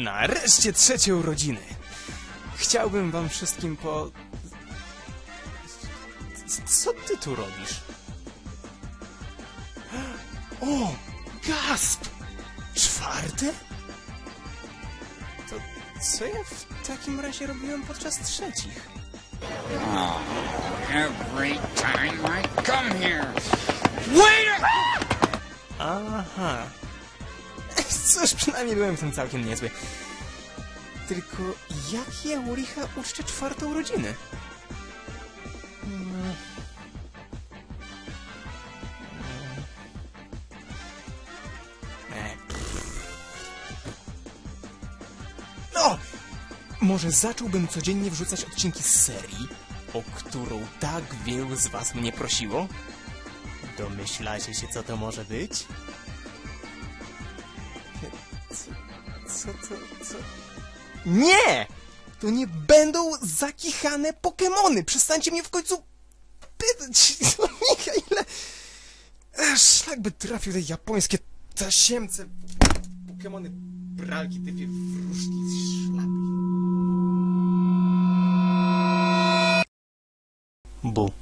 Nareszcie trzecie urodziny. Chciałbym wam wszystkim po... Co ty tu robisz? O! Gasp! Czwarte? To co ja w takim razie robiłem podczas trzecich? Every time I come here. Wait a... Aha. Cóż, przynajmniej byłem w tym całkiem niezły. Tylko jak ja u licha uczczę czwartą urodzinę? Hmm. Pff. No! Może zacząłbym codziennie wrzucać odcinki z serii, o którą tak wielu z was mnie prosiło? Domyślacie się, co to może być? Co to, co... Nie! To nie będą zakichane Pokemony! Przestańcie mnie w końcu pytać! No, Michaile! E, Szlak by trafił te japońskie tasiemce, Pokemony, pralki, typie wróżki, szlapy. Bu.